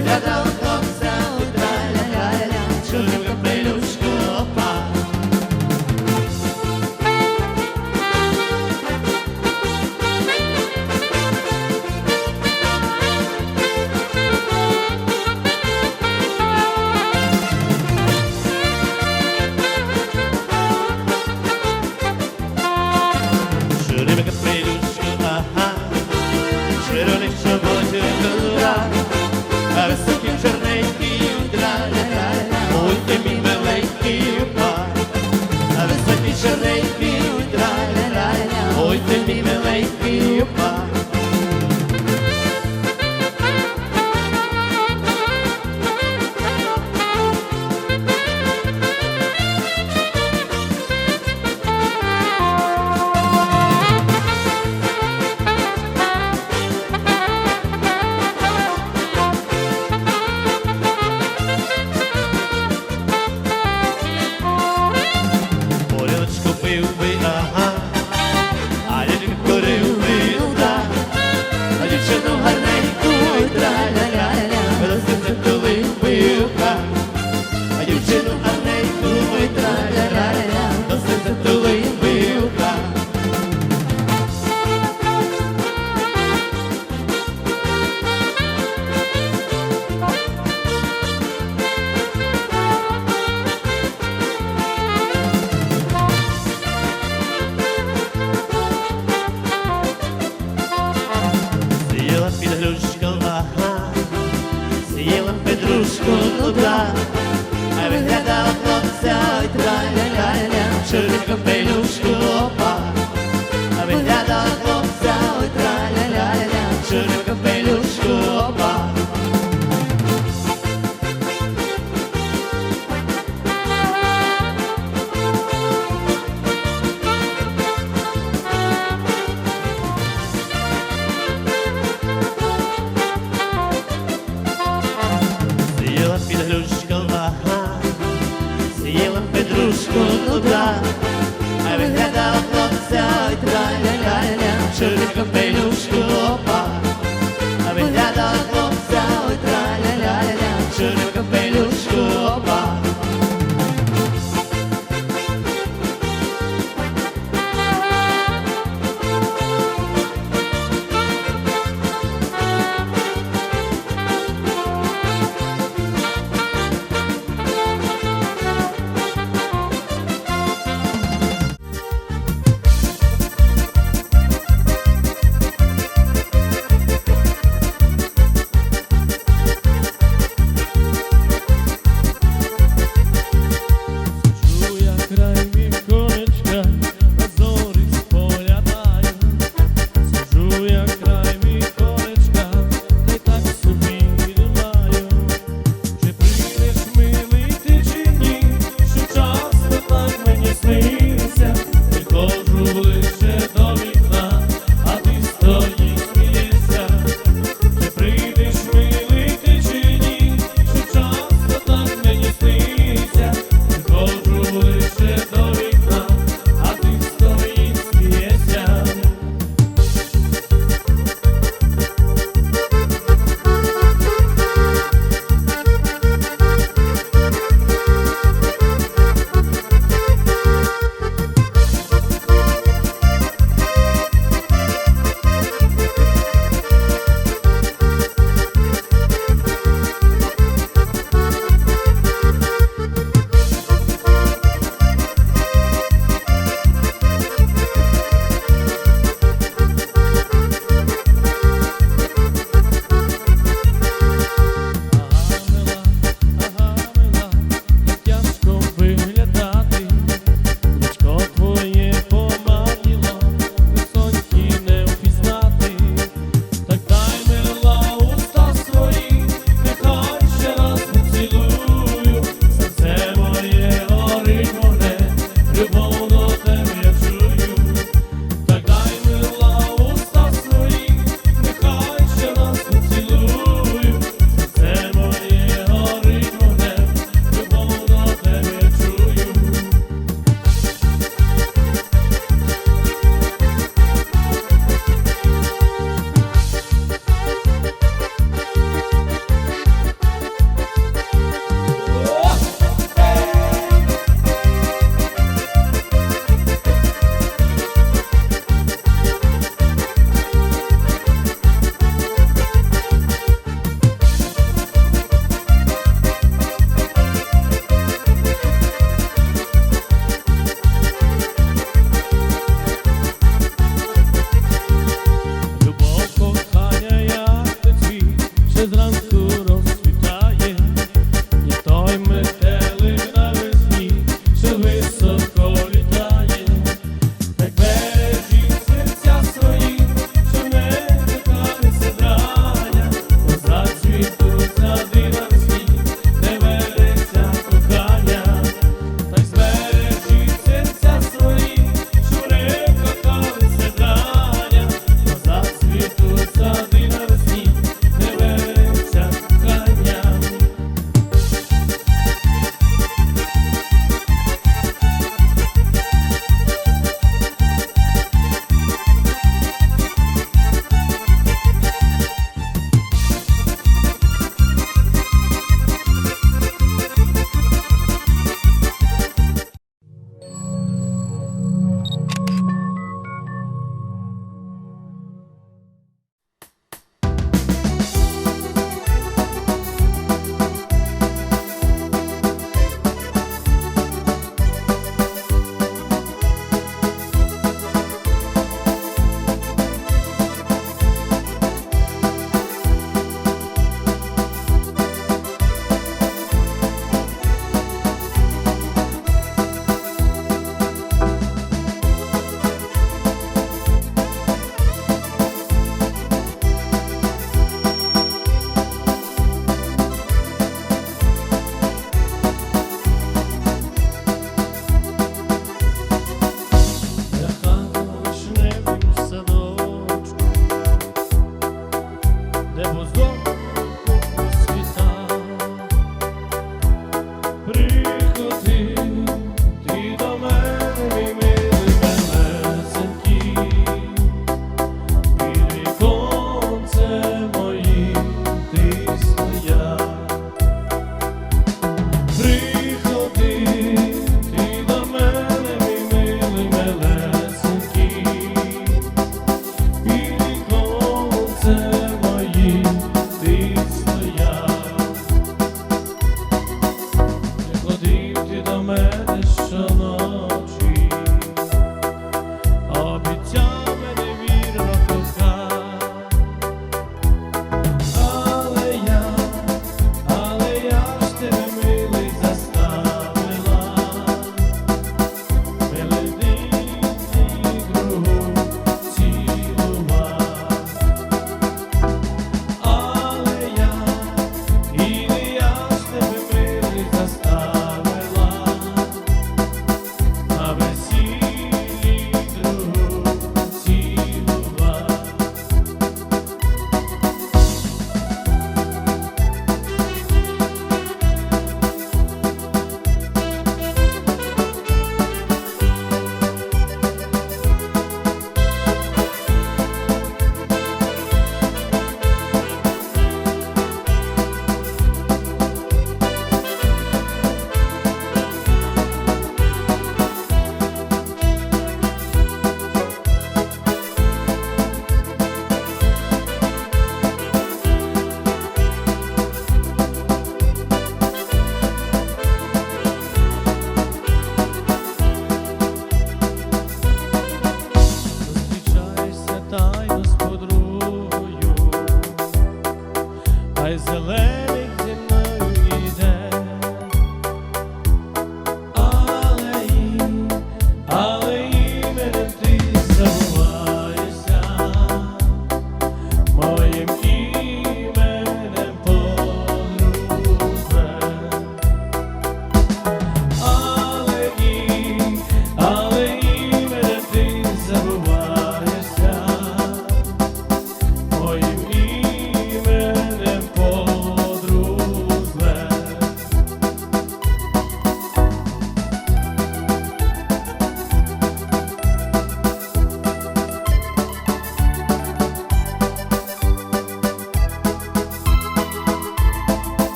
cidadão. by.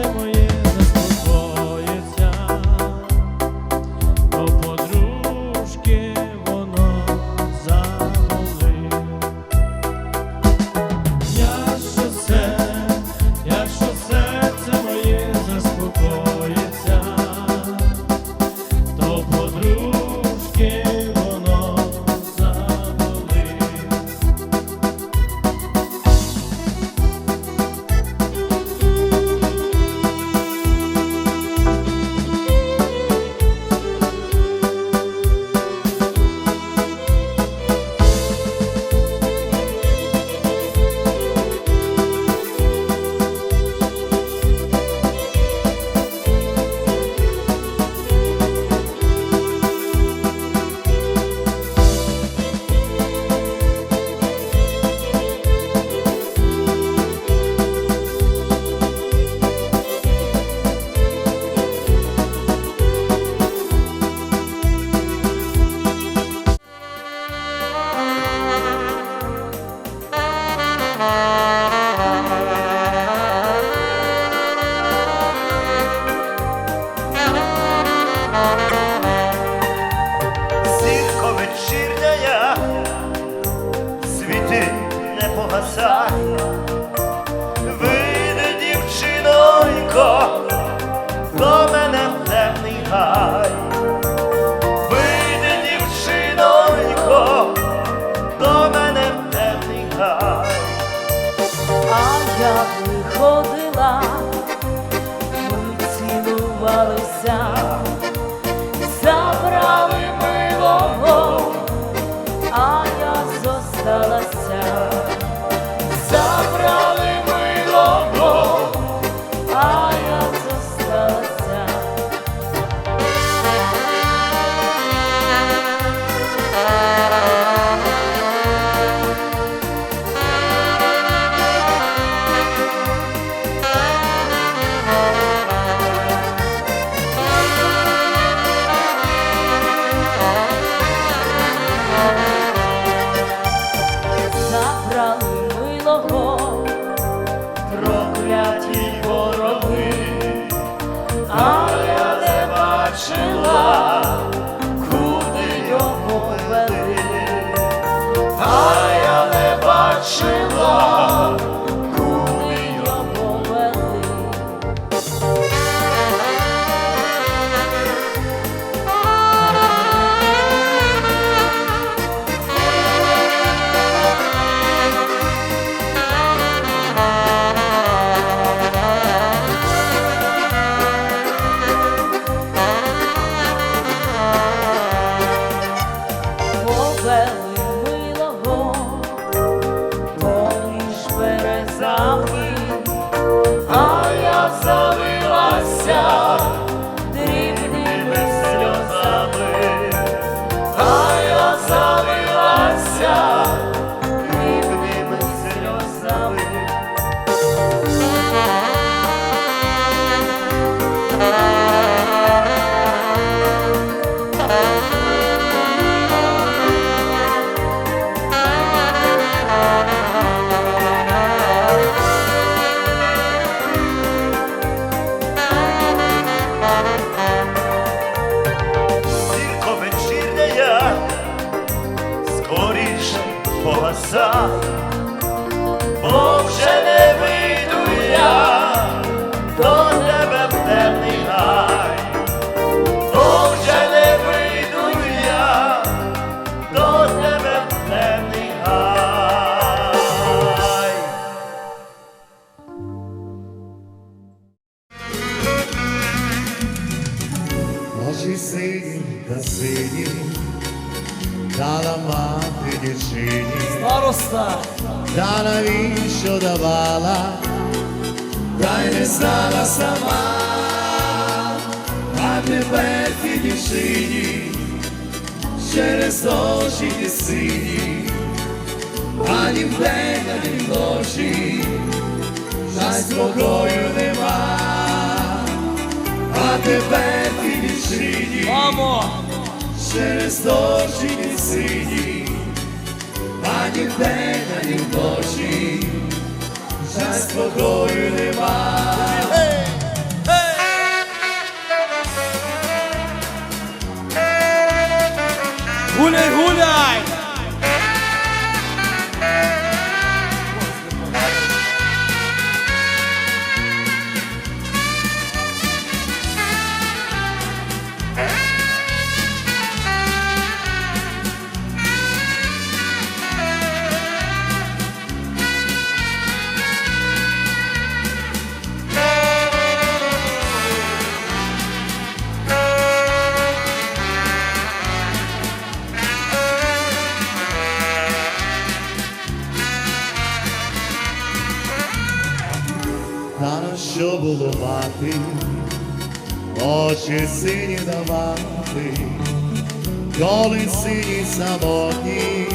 hacemos погаса, бо вже не вийду я до тебе в темний гай, бо вже не вийду я до тебе в темний гай. Очі сині та сині, дала мати дівчині, Староста! та навіщо давала, та й не знала сама, а тепер ті дівчині, через очі ті сині, ані вдень, ані вночі, та й спокою нема, а тепер ті дівчині. Мамо! Через ні сині, ані вдень, ані вночі, жаль спокою нема. Мати, очі сині давати, коли сині самотні,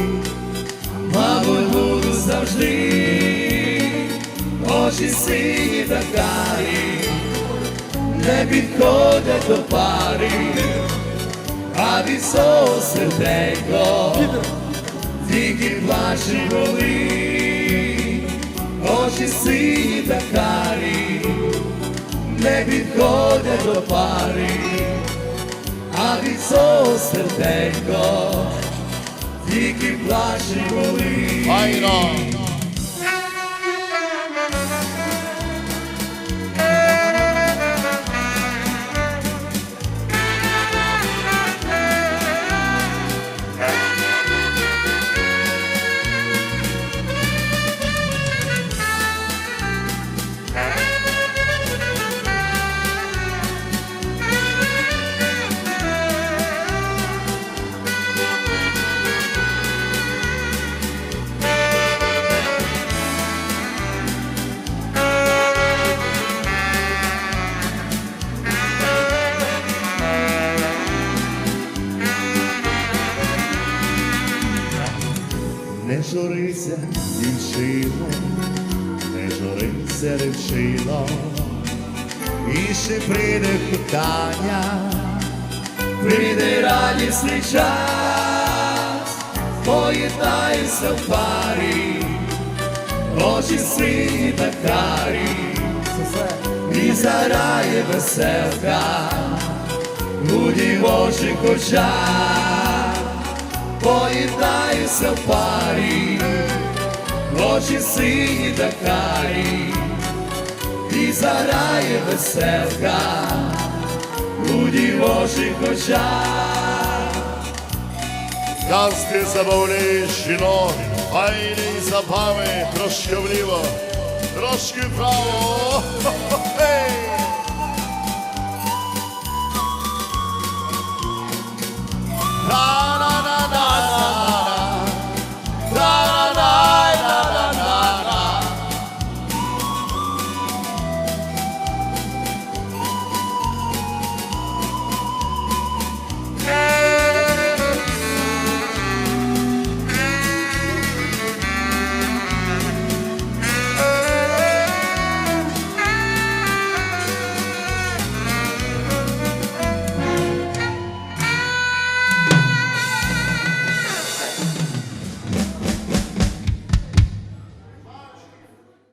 мабуть, буду завжди, очі сині та карі, не підходять до пари, а від свого серденько, тільки плаче болить очі сині та карі, не підходять до пари, а від цього серденько, тільки плаче болить. Ще прийде питання, прийде радісний час, поєднаємося в парі, очі сині та карі, і зарає веселка, у дівочих очах, поєднаюся в парі, очі сині та карі, і зарає веселка, у дівочих очах. Казки забавляють жінок, файні забави, трошки вліво, трошки вправо. Хе-хе-хей!